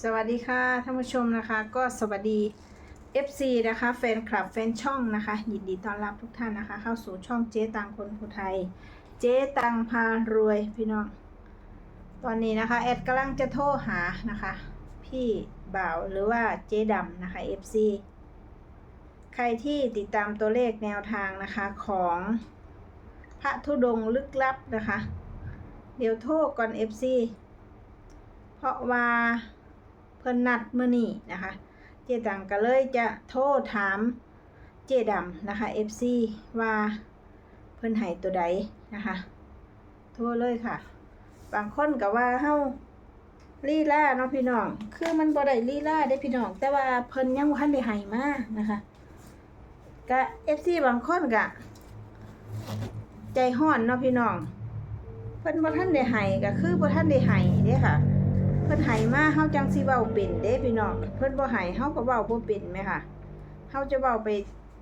สวัสดีค่ะท่านผู้ชมนะคะก็สวัสดี FC นะคะแฟนคลับแฟนช่องนะคะ ยินดีต้อนรับทุกท่านนะคะ เข้าสู่ช่องเจ๊ตังคนผู้ไทย เจ๊ตังพารวยพี่น้อง ตอนนี้นะคะแอดกำลังจะโทรหานะคะ พี่บ่าวหรือว่าเจ๊ดำนะคะ FC ใครที่ติดตามตัวเลขแนวทางนะคะของพระธุดงค์ลึกลับนะคะ เดี๋ยวโทรก่อน FC เพราะว่า เพิ่นนัดเมื้อนี้นะคะ เจตังก็เลยจะโทรถามเจดำนะคะ FC ว่าเพิ่นให้ตัวใดนะคะ โทรเลยค่ะ บางคนก็ว่าเฮาลีลาเนาะพี่น้อง คือมันบ่ได้ลีลาได้พี่น้อง แต่ว่าเพิ่นยังบ่ทันได้ให้มานะคะก็ FC บางคนก็ใจฮ้อนเนาะพี่น้องเพิ่นบ่ทันได้ให้ก็คือบ่ทันได้ให้เด้ค่ะ เพิ่นให้มาเฮาจังสิเว้าเป็นเด้พี่น้องเพิ่นบ่ให้เฮาก็เว้าบ่เป็นแหมค่ะเฮาจะเว้าไป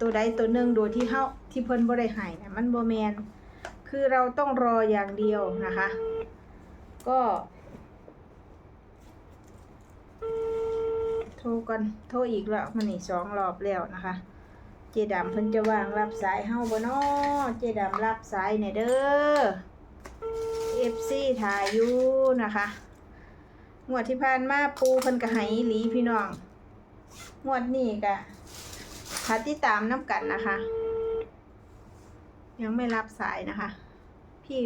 ตัวใดตัวหนึ่งโดยที่เฮาที่เพิ่นบ่ได้ให้น่ะมันบ่แมนคือเราต้องรออย่างเดียวนะคะ ก็โทรก่อนโทรอีกแล้วมันนี่สองรอบแล้วนะคะ เจดำเพิ่นจะวางรับสายเฮาบ่น้อเจดำรับสายเนี่ยเด้อ FC ถ่ายอยู่นะคะ งวดที่ผ่านมาปูเพิ่นก็ให้อีหลีพี่น้อง งวดนี้ก็หาติดตามน้ำกันนะคะ ยังไม่รับสายนะคะ พี่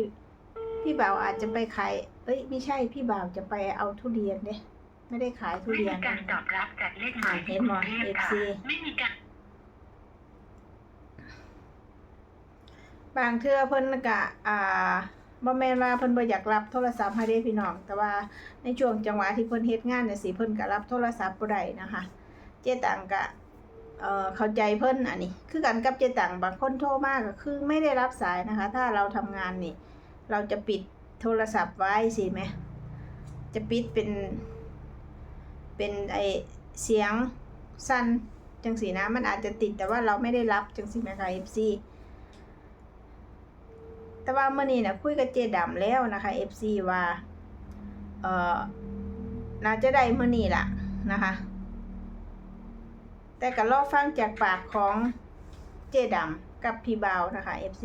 พี่บ่าวอาจจะไปขาย เอ้ยไม่ใช่พี่บ่าวจะไปเอาทุเรียนเด้ไม่ได้ขายทุไม่เรียมีนการตอบรับจากเลขหมายเห็นบ่ที่กรุงทพค่ะ FC ไม่มีการบางเทื่อเพิ่นก็อ่า บ่แม่นว่าเพิ่นบ่อยากรับโทรศัพท์ให้เด้พี่น้อง แต่ว่าในช่วงจังหวะที่เพิ่นเฮ็ดงานน่ะสิเพิ่นก็รับโทรศัพท์บ่ได้นะคะ เจ๊ตังก็เอ่อเข้าใจเพิ่นอันนี้ คือกันกับเจ๊ตังบางคนโทรมาก็คือไม่ได้รับสายนะคะ ถ้าเราทำงานนี่ เราจะปิดโทรศัพท์ไว้สิแหมจะปิดเป็น เป็นไอเสียงสั้นจังสีนะมันอาจจะติดแต่ว่าเราไม่ได้รับจังสีแมคะ FC แต่ว่าเมื่อนี้นะคุยกับเจดำแล้วนะคะ FC ว่า เอ่อน่าจะได้เมื่อนี้ล่ะนะคะ แต่ก็รอฟังจากปากของเจดำกับพี่บาวนะคะ FC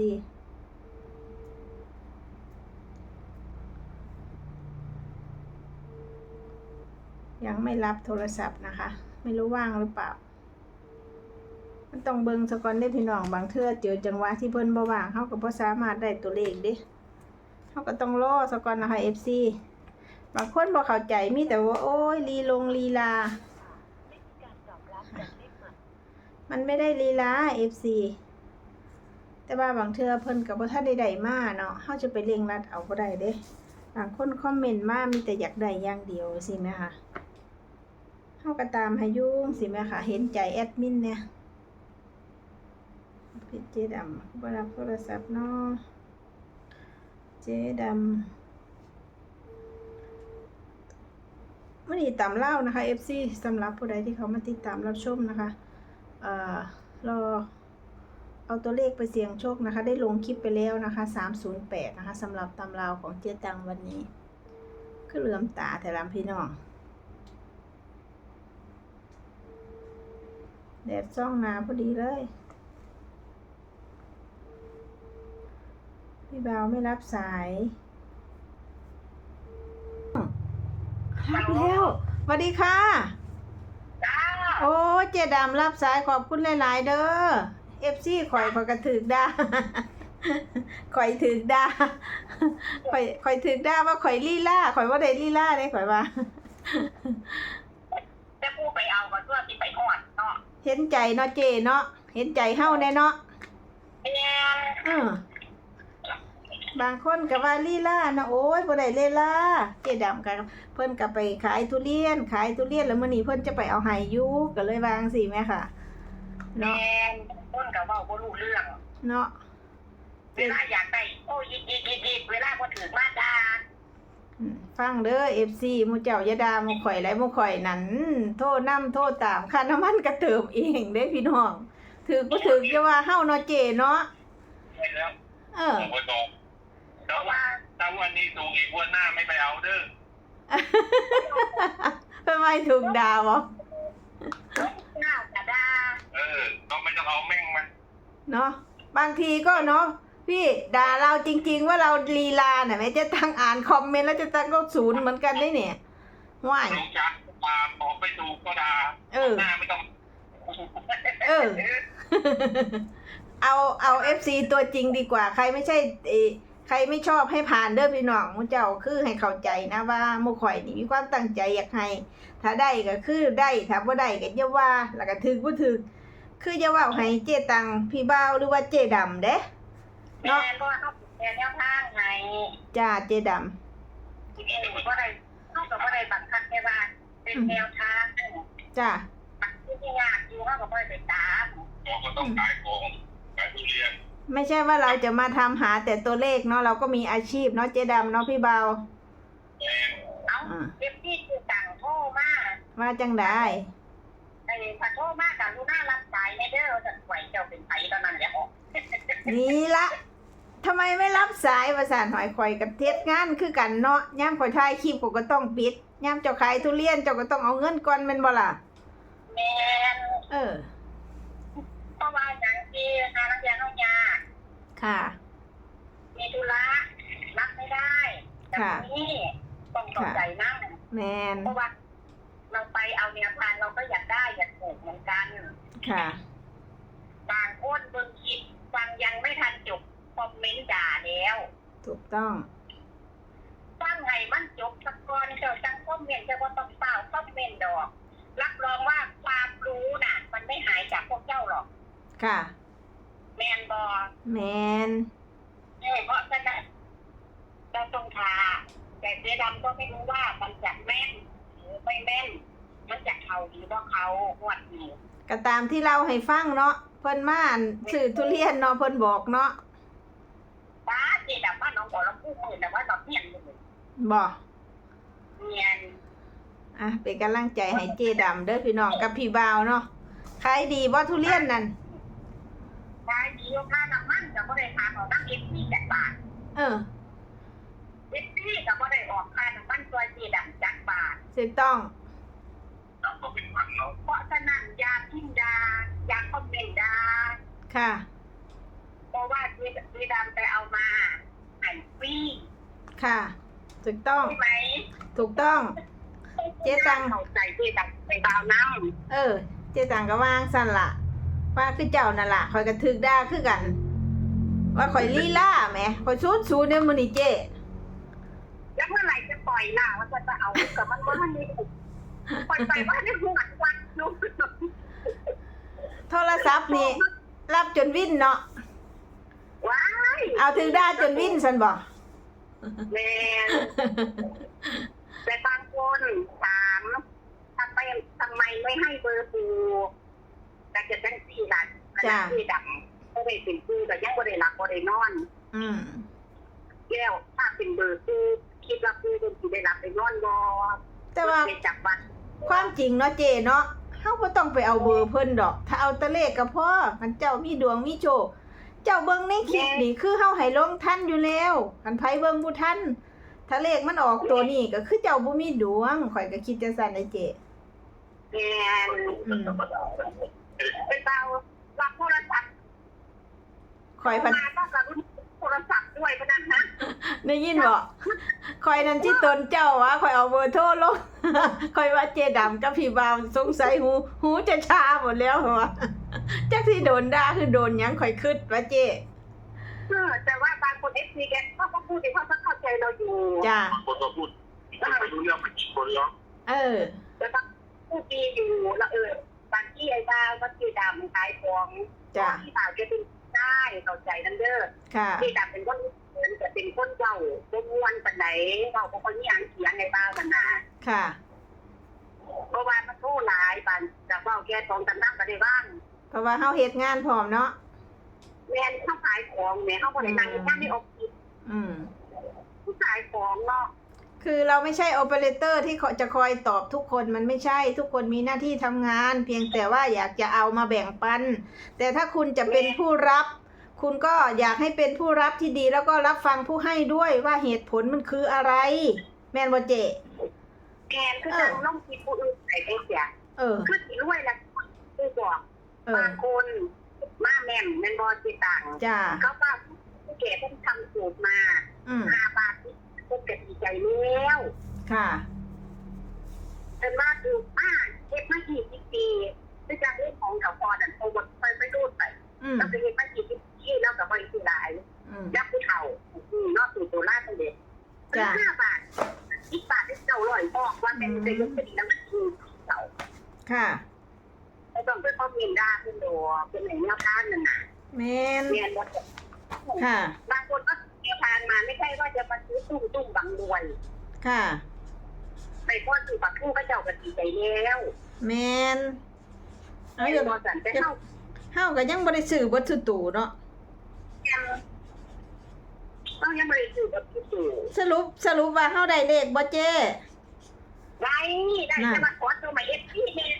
ยังไม่รับโทรศัพท์นะคะ ไม่รู้ว่างหรือเปล่า มันต้องเบิ่งสะก่อนได้พี่น้องบางเทื่อเจอจังหวะที่เพิ่นบ่ว่างเฮาก็บ่สามารถได้ตัวเลขเด้เฮาก็ต้องรอสะก่อนนะคะ FC บางคนบ่เข้าใจมีแต่ว่า โอ้ยลีลงลีลา มันไม่ได้ลีลา FC แต่ว่าบางเทื่อเพิ่นก็บ่ทันได้ได้มาเนาะเฮาจะไปเร่งรัดเอาบ่ได้เด้บางคนคอมเมนต์มามีแต่อยากได้อย่างเดียวสิแม่ค่ะเฮาก็ตามให้ยุ่งสิแม่ค่ะ เห็นใจแอดมินเนี่ย พี่เจดำบรับโทรศัพท์เนาะเจดำวันนี้ตามเล่านะคะ FC สำหรับผู้ใดที่เขามาติดตามรับชมนะคะเอ่อรอเอาตัวเลขไปเสี่ยงโชคนะคะ ได้ลงคลิปไปแล้วนะคะ308นะคะสำหรับตำราวของเจตังวันนี้ก็เหลื่อมตาแต่ลำพี่น้องแดดซ่องนาพอดีเลย พี่บ่าวไม่รับสาย รับแล้วสวัสดีค่ะ จ้าโอ้เจดำรับสายขอบคุณหลาย ๆ เด้อเอฟซีข่อยข่อยกระถึกด่าข่อยถึกด่าข่อยข่อยถึกด่าว่าข่อยลีล่าข่อยว่าได้ลีล่าเด้ข่อยว่าจะพูดไปเอาก็ตัวที่ไปหอดเนาะเห็นใจเนาะเจเนาะเห็นใจเฮาแน่เนาะแม่น เออ บางคนก็ว่าลีล่านะโอ้ยบ่ได้เลล่าเจดำก็เพิ่นก็ไปขายทุเรียน ขายทุเรียนแล้วมื้อนี้เพิ่นจะไปเอาให้อยู่ก็เลยวาจั่งสิแม่ค่ะแม่เนาะนต้นกับว่าบ่รู้เรื่อง เนาะเวลาอยากได้โอ้ยอีกอีกอีกอีกเวลาพอถึงมาด่าอืมฟังเด้อ FC หมูเจ้าอยาดาหมูข่อยไรหมูข่อยนั้นโทษน้ำโทษตามค่าน้ำมันกระเติมเองเด้พี่น้อง ถือก็ถือจะว่าเฮาเนาะเจเนาะไปแล้วเออ ผมก็บอก ถ้าวันถ้าวันนี้ถูกอีกวันหน้าไม่ไปเอาเด้อเพิ่นว่าให้ถูกด่าบ่หน้าจะดาเออเราไม่ต้องเอาแม่งมันเนาะบางทีก็เนาะพี่ด่าเราจริง ๆ ว่าเราลีลาน่ะแม่จะตั้งอ่านคอมเมนต์แล้วจะตั้งก็ศูนย์เหมือนกันได้เนี่ยว่ายลงจากตาบอกไม่ถูกก็ด่าเออหน้าไม่ต้องเออ เอาเอาเอฟซีตัวจริงดีกว่า ใครไม่ใช่เออ ใครไม่ชอบให้ผ่านเด้อพี่น้องมุเจ้าคือให้เข้าใจนะว่าหมุข่อยนี่มีความตั้งใจอยากให้ถ้าได้ก็คือได้ถ้าบ่ได้ก็อย่าว่าแล้วก็ถึกบ่ถึกคืออย่าว่าให้เจตังพี่บ่าวหรือว่าเจดำเด้แม่ก็เขาแม่แนวทางไงจ้าเจดำเองก็ได้เขาก็บ่ได้บังคับแค่ว่าเป็นแนวทางจ้ามันที่ยากอยู่เขาก็บ่ได้ไปตามบอกก็ต้องขายของขายทุเรียน ไม่ใช่ว่าเราจะมาทำหาแต่ตัวเลขเนาะเราก็มีอาชีพเนาะเจดำเนาะพี่บ่าวแม่งเอาอ่าเอฟที่คือต่างโทรมาว่าจังได้ ไอ้พอโทรมากับลูน่ารับสายในเด้อจะไหวเจ้าเป็นไผตอนนั้นแหละออกนี่ละทำไมไม่รับสายประสานหอยข่อยกับเทศงานคือกันเนาะย่ามข่อยถ่ายคลิปผมก็ต้องปิดย่ามเจ้าขายทุเรียนเจ้าก็ต้องเอาเงินก่อนแม่นบ่ล่ะแม่นเออ เพราะว่าอย่างที่หานักเรียนน้องยา ค่ะ มีธุระรับไม่ได้แต่ค่ะวันนี้ต้องตกใจนั่งแมนเพราะว่าเราไปเอาแนวทางเราก็อยากได้อยากถูกเหมือนกัน ค่ะ บางคนเบิ่งคลิปฟังยังไม่ทันจบคอมเมนต์ด่าแล้วถูกต้อง ฟังไงมันจบสักก่อนเจ้าจังคอมเมนต์จะว่าต้องเปล่าคอมเมนต์ดอก รับรองว่าความรู้น่ะ มันไม่หายจากพวกเจ้าหรอก ค่ะ แมนบอแมนเออเพราะฉะนั้นเราต้องทาแต่เจ๊ดำก็ไม่รู้ว่ามันจะแม่นหรือไม่แม่น มันจะเขาหรือว่าเขาหวดอยู่ก็ตามที่เราให้ฟังเนาะเพิ่นมาอั่นซื้อทุเรียนเนาะเพิ่นบอกเนาะป้าเจ๊ดำว่าน้องบอกแล้วพูดมือแต่ว่าเราเพี้ยนเลยบอกเนียนอะเป็นกำลังใจให้เจดำเด้อพี่น้องกับพี่บ่าวเนาะขายดีบ่ทุเรียนนั่น ขายดีค่าน้ำมันกับก็ได้ค่าของตั้งเอฟซีจากบาทเออเอฟซีกับก็ได้ออกค่าน้ำมันตัวเจ๊ดำจากบาทถูกต้องเราก็เป็นพันเนาะเพราะฉะนั้นอยาพิมพ์ดาอยาคอมเมนต์ดาค่ะเพราะว่าเจ๊เจ๊ดำไปเอามาไอ้ฟรีค่ะ ถูกต้อง ใช่ไหมถูกต้อง เจ๊ตังเข้าใจเจ๊ตังไปดาวน้เออ เจตังก็วางสั่นละ ว่าคือเจ้านั่นล่ะคอยกระทึกด่าคือกัน ว่าคอยลีล่าแหมคอยซูดซูดเนี่ยมือนี่เจำแล้วเมื่อไหร่จะปล่อยล่ะว่าจะจะเอากับมันว่ามันมีปล่อยไปว่าได้หัววันนู้นโทรศัพท์นี่รับจนวิ่นเนาะว้ายเอาถึงด่าจนวิ่นสันบอกแมนแต่บางคนถามทำไมทำไมไม่ให้เบอร์ปู แต่จะเป็นสี่หลักขณะที่ดำก็ได้เป็นปูแต่ยังบ่ได้หลักบ่ได้นอนอืมแก้วถ้าเป็นเบอร์ปูคิดว่าปูเป็นสิได้หลับได้นอนบ่แต่ว่าไปจับบัตรความจริงเนาะเจเนาะเฮาบ่ต้องไปเอาเบอร์เพิ่นดอก ถ้าเอาแตะเลขก็พอมันเจ้ามีดวงมีโชคเจ้าเบิ่งในคลิปนี่คือเฮาให้ลงทันอยู่แล้วคันไผเบิ่งบ่ทันถ้าเลขมันออกตัวนี้ก็คือเจ้าบ่มีดวงข่อยก็คิดจังซั่นนะเจแมนอืม ไปเบารับโทรศัพท์ข่อยพันมาต้องรับโทรศัพท์ด้วยพนักนะได้ยินบ่ข่อยนั่นที่ตนเจ้าวะข่อยเอาเบอร์โทรลงข่อยว่าเจดำกับพี่บ่าวสงสัยหูหูจะชาหมดแล้วเหรอจักที่โดนด่าคือโดนหยังข่อยคิดว่าเจเออแต่ว่าบางคนเอฟซีแกเขาก็พูดที่เขาจะเข้าใจเราอยู่จ้าคนก็พูดไม่รู้เรื่องไม่คิดคนเนาะเออแต่บางพูดดีอยู่แล้วเออ บางที่ไอ้บ้าก็คือดำขายของจ้ะที่สาวจะเป็นได้เข้าใจนั่นเด้อค่ะที่ดำเป็นคนเหมือนจะเป็นคนเจ้าบ่ม่วนปันไหนเราเป็นคนที่อ่านเขียงไอ้บ้ามันนาค่ะเพราะว่ามันโทษหลายปันจะว่าแกทองกันนั่งก็ได้บ้างเพราะว่าเฮาเฮ็ดงานพร้อมเนาะแม่นเขาขายของแม่เขาคนไหนนั่งอยู่ข้างในออฟฟิศอืมผู้ขายของเนาะ คือเราไม่ใช่โอเปอเรเตอร์ที่จะคอยตอบทุกคนมันไม่ใช่ทุกคนมีหน้าที่ทำงาน เพียงแต่ว่าอยากจะเอามาแบ่งปัน แต่ถ้าคุณจะเป็นผู้รับ คุณก็อยากให้เป็นผู้รับที่ดี แล้วก็รับฟังผู้ให้ด้วยว่าเหตุผลมันคืออะไร แม่นบ่เจแกนคือทางน้องคิดผู้อื่นใส่ไปเสียเออคือสิรวยแล้วคือบอกเออบางคนมาแม่นแม่นบอสิตังจ้าเขาว่าผู้เก๋เพิ่งทำสูตรมาอืมห้าบาทที่ พวกเก็ดีใจแล้วค่ะเป็นว่าดูป้าเฮ็ดมากี่ ค่ะ ไปพ่อซื้อบักทู่ก็เจ้าก็ดีใจแล้วแมนเอาไอ้อย่าบอสันไปเข้าเฮาก็ยังบ่ได้ซื้อบ่ทุตู่เนาะยังต้องยังไม่ได้ซื้อบักทู่สรุปสรุปว่าเฮาได้เลขบ่เจ้ไรได้จะมาขอตัวมาเอฟพีเนี่ย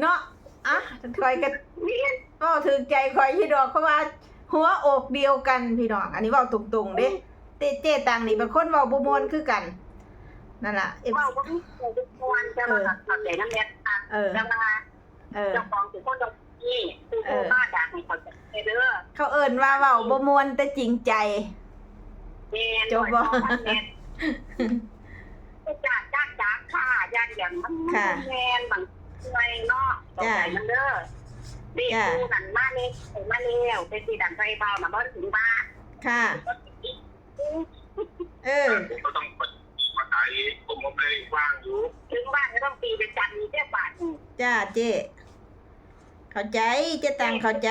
เนาะอะคอยกันเนี่ยก็ถึงใจคอยพี่ดอกเพราะว่า หัวอกเดียวกันพี่น้องอันนี้เว้าตรงๆเด้ เต้เจ้ตังนี่เป็นคนเว้าบ่ม่วนคือกัน นั่นล่ะ เอฟว่าว่าทุกคนจะมาทำใจน้ำเน็ตอะเออจะมาเออเจ้าของถึงคนตรงนี้คือโคบ้าด่าให้คนจะเด้อเขาเอิ้นว่าเว้าบ่ม่วนแต่จริงใจแมนจบบ่แมนจ้าจ้าจ้าค่ะยานอย่างมันแมนบางไงเนาะตรงไหนมันเด้อเด็กดูนันมาเล็กมาเร็วเป็นสีดันไฟเบามาบ้านถึงบ้านค่ะ เออผมก็ต้องมาขายผมก็เลยว่างอยู่ถึงบ้านก็ต้องตีเป็นจันทร์มีแค่บาทจ้าเจ้เข้าใจเจ้ตังเข้าใจ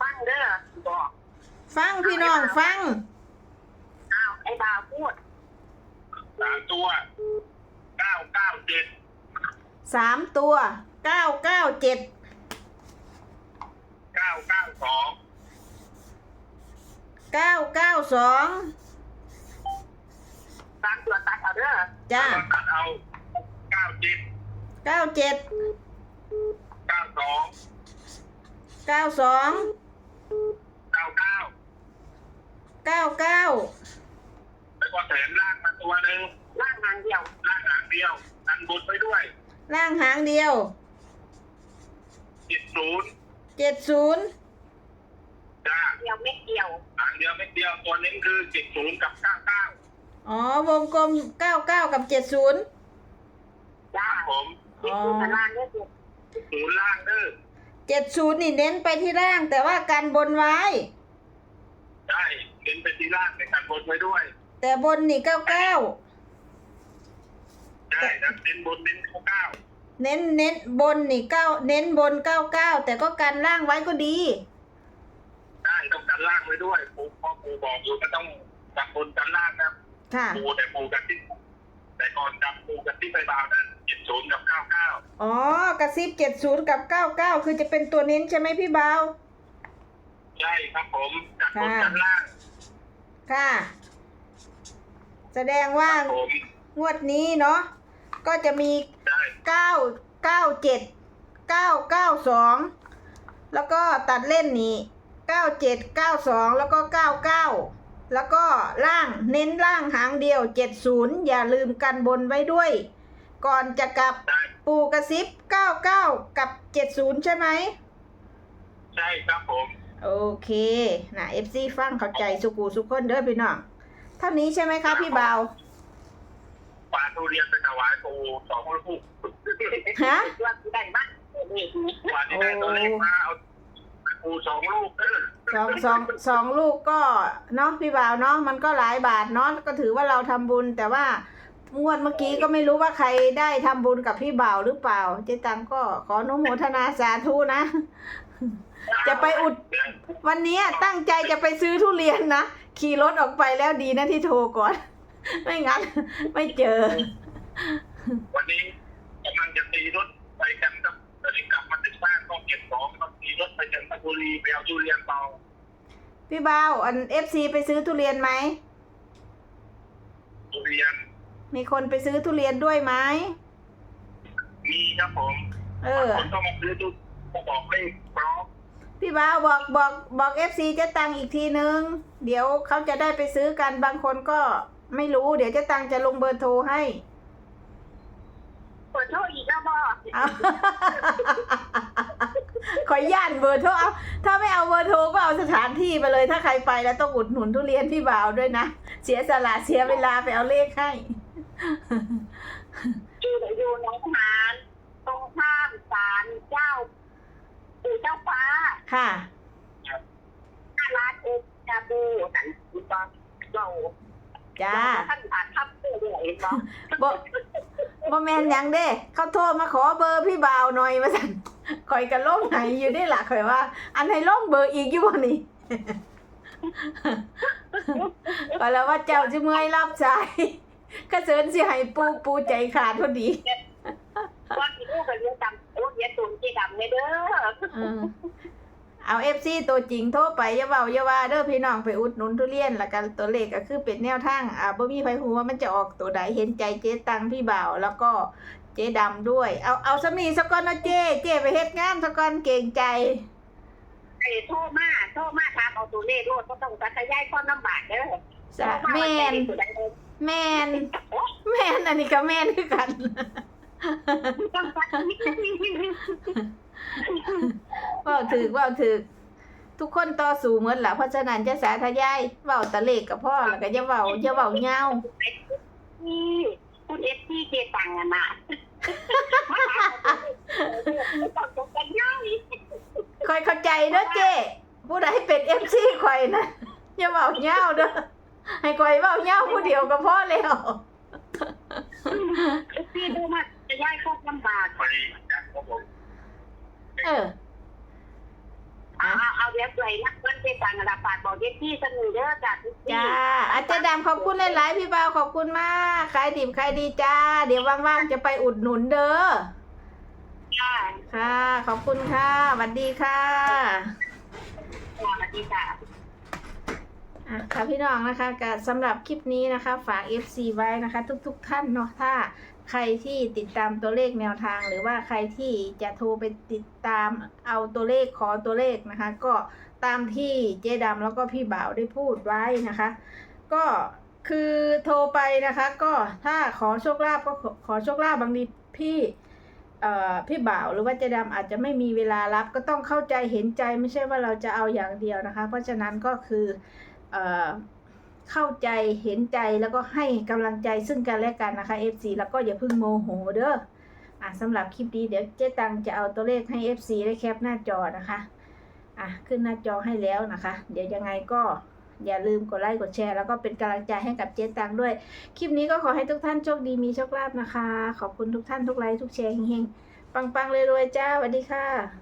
ฟังเด้อบอกฟังพี่น้องฟัง อ้าวไอ้บ่าวพูดสามตัวเก้าเก้าเจ็ดสามตัวเก้าเก้าเจ็ดเก้าเก้าสอง เก้าเก้าสองตามตัวตัดเอาเด้อจ้าแล้วก็ตัดเอาเก้าเจ็ดเก้าเจ็ดเก้าสองเก้าสองเก้าเก้าเก้าเก้าแล้วก็แถมล่างมาตัวหนึ่งล่างทางเดียวล่างหางเดียวดันบนไปด้วยล่างหางเดียวเจ็ดศูนย์เจ็ดศูนย์ จ้าเดียวเม็ดเดียวหางเดียวไม่เดียวตัวนี้คือเจ็ดศูนย์กับเก้าเก้าอ๋อ วงกลมเก้าเก้ากับเจ็ดศูนย์จ้าผมติดตัวล่างเนี่ยคือศูนย์ล่างเด้อเจ็ดศูนย์นี่เน้นไปที่ล่าง แต่ว่ากันบนไว้ ใช่เน้นไปที่ล่างในการบนไว้ด้วย แต่บนนี่เก้าเก้าใช่แล้วเน้นบนเน้นเก้าเก้าเน้นเน้นบนนี่เก้าเน้นบนเก้าเก้าแต่ก็กันล่างไว้ก็ดีได้ต้อง กันล่างไว้ด้วยปูพ่อปูบอกอยู่ก็ต้องกันบนกันล่างนะค่ะ ปูแต่ปูกันที่แต่ก่อนจับปูกันที่ไปบาวนั่นเจ็ดศูนย์กับเก้าเก้าอ๋อกระซิบเจ็ดศูนย์กับเก้าเก้าคือจะเป็นตัวเน้นใช่ไหมพี่เบา ใช่ครับผมกันบนค่ะ กันล่างค่ะ แสดงว่าผมงวดนี้เนาะก็จะมี ใช่เก้าเก้าเจ็ดเก้าเก้าสองแล้วก็ตัดเล่นนี้ เก้าเจ็ดเก้าสองแล้วก็เก้าเก้าแล้วก็ล่างเน้นล่างหางเดียวเจ็ดศูนย์อย่าลืมกันบนไว้ด้วย ก่อนจะกลับใช่ปูกระซิบเก้าเก้ากับเจ็ดศูนย์ใช่ไหม ใช่ครับผมโอเคนะเอฟซีฟังเข้าใจสุกูสุกคนเด้อพี่น้องเท่านี้ใช่ไหมคะพี่เบาปลาทุเรียนไปถวายปูสองลูกฮะ ว่าได้บ้างนี่กว่าที่ได้ตัวเลขมาเอา ปูสองลูกเออสองสองสองลูกก็เนาะพี่บ่าวเนาะมันก็หลายบาทเนาะก็ถือว่าเราทำบุญ แต่ว่างวดเมื่อกี้ก็ไม่รู้ว่าใครได้ทำบุญกับพี่บ่าวหรือเปล่า เจ๊ตังก็ขออนุโมทนาสาธุนะ จะไปอุด วันนี้ตั้งใจจะไปซื้อทุเรียนนะ ขี่รถออกไปแล้วดีนะที่โทรก่อน ไม่งั้น ไม่เจอ วันนี้กำลังจะตีรถไปกันครับตอนนี้กลับมาถึงบ้าน ก็เก็บของต้องตีรถไปจันทบุรีไปเอาทุเรียนเตาพี่บ่าวอันเอฟซีไปซื้อทุเรียนไหม ทุเรียนมีคนไปซื้อทุเรียนด้วยไหม มีครับผมเออ คนก็มาซื้อทุกบอกเลขพร้อมพี่บ่าวบอกบอกบอกเอฟซีจะตังอีกทีนึง เดี๋ยวเขาจะได้ไปซื้อกันบางคนก็ไม่รู้ เดี๋ยวเจ๊ตังจะลงเบอร์โทรให้ เปิดโทรอีกแล้วบ่เอาขอย่านเบอร์โทรเอาถ้าไม่เอาเบอร์โทรก็เอาสถานที่ไปเลย ถ้าใครไปแล้วต้องอุดหนุนทุเรียนพี่บ่าวด้วยนะ เสียสละเสียเวลาไปเอาเลขให้อยู่อยู่หนองหานตรงข้ามศาลเจ้าปู่เจ้าฟ้าค่ะหน้าร้านเอกจาบูนั่นคือตอนเราจ้าท่านผ่านทับเสื้อด้วยเห็นบ่บ่ บ่แมนหยังเด้เขาโทรมาขอเบอร์พี่บ่าวหน่อยมาสั่นข่อยกันล่มไหนอยู่ได้ล่ะข่อยว่า อันให้ล่มเบอร์อีกอยู่บ่นี่ ก็แล้วว่าเจ้าจะเมื่อยรับสายก็เชิญสิให้ปูปูใจขาดพอดีว่าที่ลูกกับเรียนจำโอ้เรียนตุนจีดำเนี่ยเด้อ เออ เอาเอฟซีตัวจริงโทรไปอย่าเบาอย่าว่าเด้อพี่น้องไปอุดหนุนทุเรียนแล้วกันตัวเลขก็คือเป็นแนวทางอ่าบ่มีไผฮู้ว่ามันจะออกตัวใดเห็นใจเจ๊ตังพี่บ่าวแล้วก็เจ๊ดำด้วย เอาเอาสมีสก่อนเนาะเจ๊เจ๊ไปเฮ็ดงานสก่อนเก่งใจไอ้โทษมาโทษมาถามเอาตัวเลขโลดก็ต้องตัดขยายความลำบากเด้อสะแม่นแม่นแม่นอันนี้ก็แม่นคือกันต้องตัด เว้าถึกเว้าถึก ทุกคนต่อสู้เหมือนล่ะเพราะฉะนั้นจะสาธยายเว้าตะเลขกับพ่อแล้วก็อย่าเว้าอย่าเว้ายาวนี่คุณเอฟซีเจตังอะนะต้องจบกันง่ายคอยเข้าใจเด้อเจ้ผู้ใดเป็นเอฟซีคอยนะอย่าเว้าเงาวเด้อให้คอยเว้าเงาวผู้เดียวก็พอแล้ว เอฟซีดูมาจะย้ายครอบลำบากพอดีจากครับผม เออเอาเอาเดี๋ยวเลยนะเพื่อนเจตังระบาดบอกเอฟซีเสนอเด้อจากจ้าอาจารย์ดำขอบคุณหลายๆพี่บ่าวขอบคุณมากขายดิบขายดีจ้า เดี๋ยวว่างๆจะไปอุดหนุนเด้อค่ะค่ะขอบคุณค่ะสวัสดีค่ะสวัสดีค่ะอะค่ะพี่น้องนะคะก็สำหรับคลิปนี้นะคะ ฝาก FC ไว้นะคะ ทุกๆท่านเนาะถ้า ใครที่ติดตามตัวเลขแนวทาง หรือว่าใครที่จะโทรไปติดตามเอาตัวเลขขอตัวเลขนะคะ ก็ตามที่เจ๊ดำแล้วก็พี่บ่าวได้พูดไว้นะคะ ก็คือโทรไปนะคะก็ถ้าขอโชคลาภก็ขอโชคลาภบางทีพี่เอ่อพี่บ่าวหรือว่าเจ๊ดำอาจจะไม่มีเวลารับก็ต้องเข้าใจเห็นใจไม่ใช่ว่าเราจะเอาอย่างเดียวนะคะ เพราะฉะนั้นก็คือเอ่อ เข้าใจเห็นใจแล้วก็ให้กำลังใจซึ่งกันและกันนะคะ FC แล้วก็อย่าเพิ่งโมโหเด้ออะสำหรับคลิปนี้เดี๋ยวเจ๊ตังจะเอาตัวเลขให้ FC ได้แคปหน้าจอนะคะอะขึ้นหน้าจอให้แล้วนะคะ เดี๋ยวยังไงก็อย่าลืมกดไลค์กดแชร์แล้วก็เป็นกำลังใจให้กับเจ๊ตังด้วย คลิปนี้ก็ขอให้ทุกท่านโชคดีมีโชคลาภนะคะ ขอบคุณทุกท่านทุกไลค์ทุกแชร์เฮงๆปังๆรวยๆจ้าสวัสดีค่ะ